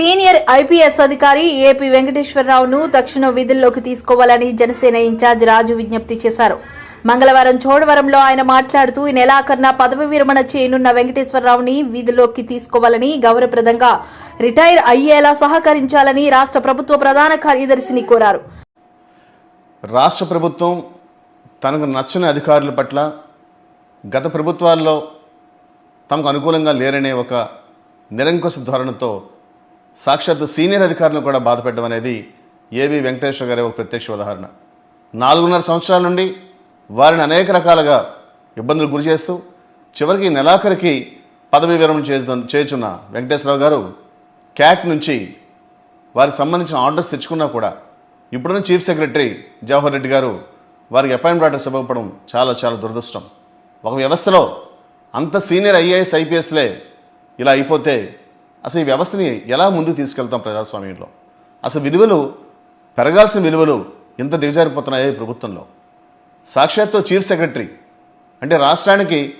Senior IPS అధికారి AP వెంకటేశ్వరరావును తక్షణ విధుల్లోకి తీసుకోవాలని జనసేన ఇన్ఛార్జ్ రాజు విజ్ఞప్తి చేశారు. మంగళవారం చోడవరంలో ఆయన మాట్లాడుతూ ఈ నెలాఖరున పదవి విరమణ చేయనున్న వెంకటేశ్వరరావుని విధుల్లోకి తీసుకోవాలని గౌరవప్రదంగా రిటైర్ అయ్యేలా సహకరించాలని రాష్ట్ర ప్రభుత్వ ప్రధాన కార్యదర్శిని కోరారు. రాష్ట్ర ప్రభుత్వం తనకు నచ్చని అధికారుల పట్ల గత ప్రభుత్వాల్లో తమకు అనుకూలంగా లేరనే ఒక నిరంకుశ ధోరణితో సాక్షాత్తు సీనియర్ అధికారులను కూడా బాధపెట్టడం అనేది ఏవి వెంకటేశ్వర గారి ఒక ప్రత్యక్ష ఉదాహరణ. నాలుగున్నర సంవత్సరాల నుండి వారిని అనేక రకాలుగా ఇబ్బందులు గురి చేస్తూ చివరికి నెలాఖరికి పదవి విరమణ చేస్తు చేయుచున్న వెంకటేశ్వరరావు గారు క్యాట్ నుంచి వారికి సంబంధించిన ఆర్డర్స్ తెచ్చుకున్నా కూడా ఇప్పుడున్న చీఫ్ సెక్రటరీ జవహర్ రెడ్డి గారు వారికి అపాయింట్ ఆర్డర్స్ ఇవ్వకపోవడం చాలా చాలా దురదృష్టం. ఒక వ్యవస్థలో అంత సీనియర్ ఐఏఎస్ ఐపీఎస్లే ఇలా అయిపోతే అసలు ఈ వ్యవస్థని ఎలా ముందుకు తీసుకెళ్తాం ప్రజాస్వామ్యంలో అసలు విలువలు పెరగాల్సిన విలువలు ఎంత దిగజారిపోతున్నాయో ఈ ప్రభుత్వంలో. సాక్షాత్తు చీఫ్ సెక్రటరీ అంటే రాష్ట్రానికి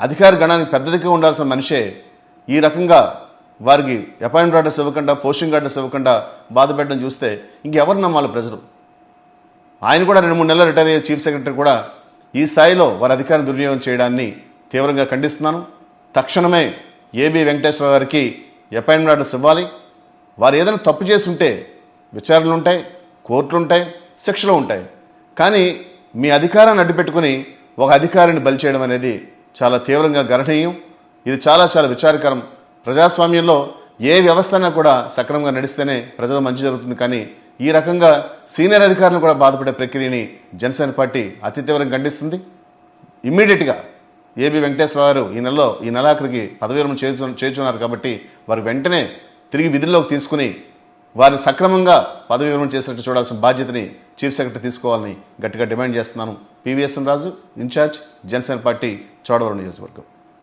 అధికార గణానికి పెద్దదిగా ఉండాల్సిన మనిషే ఈ రకంగా వారికి అపాయింట్ ఆర్డర్స్ ఇవ్వకుండా పోస్టింగ్ ఆర్డర్స్ ఇవ్వకుండా బాధ పెట్టడం చూస్తే ఇంకెవరు నమ్మాలి ప్రజలు? ఆయన కూడా రెండు మూడు నెలలు రిటైర్ అయ్యే చీఫ్ సెక్రటరీ కూడా ఈ స్థాయిలో వారి అధికారం దుర్వినియోగం చేయడాన్ని తీవ్రంగా ఖండిస్తున్నాను. తక్షణమే ఏబి వెంకటేశ్వర గారికి అపాయింట్మెంట్ ఆర్డర్స్ ఇవ్వాలి. వారు ఏదైనా తప్పు చేసి ఉంటే విచారణలు ఉంటాయి కోర్టులు ఉంటాయి శిక్షలు ఉంటాయి. కానీ మీ అధికారాన్ని అడ్డుపెట్టుకుని ఒక అధికారిని బలి చేయడం అనేది చాలా తీవ్రంగా గణనీయం. ఇది చాలా చాలా విచారకరం. ప్రజాస్వామ్యంలో ఏ వ్యవస్థ అయినా కూడా సక్రమంగా నడిస్తేనే ప్రజలు మంచి జరుగుతుంది. కానీ ఈ రకంగా సీనియర్ అధికారులు కూడా బాధపడే ప్రక్రియని జనసేన పార్టీ అతి తీవ్రంగా ఖండిస్తుంది. ఇమ్మీడియట్గా ఏబి వెంకటేశ్వర గారు ఈ నెలలో ఈ నెలాఖరికి పదవి విరమణ చేర్చు చేర్చున్నారు కాబట్టి వారు వెంటనే తిరిగి విధుల్లోకి తీసుకుని వారిని సక్రమంగా పదవి విరమణ చేసినట్టు చూడాల్సిన బాధ్యతని చీఫ్ సెక్రటరీ తీసుకోవాలని గట్టిగా డిమాండ్ చేస్తున్నాను. PVSN Raju incharge Janasena party Chodavaram నియోజకవర్గం.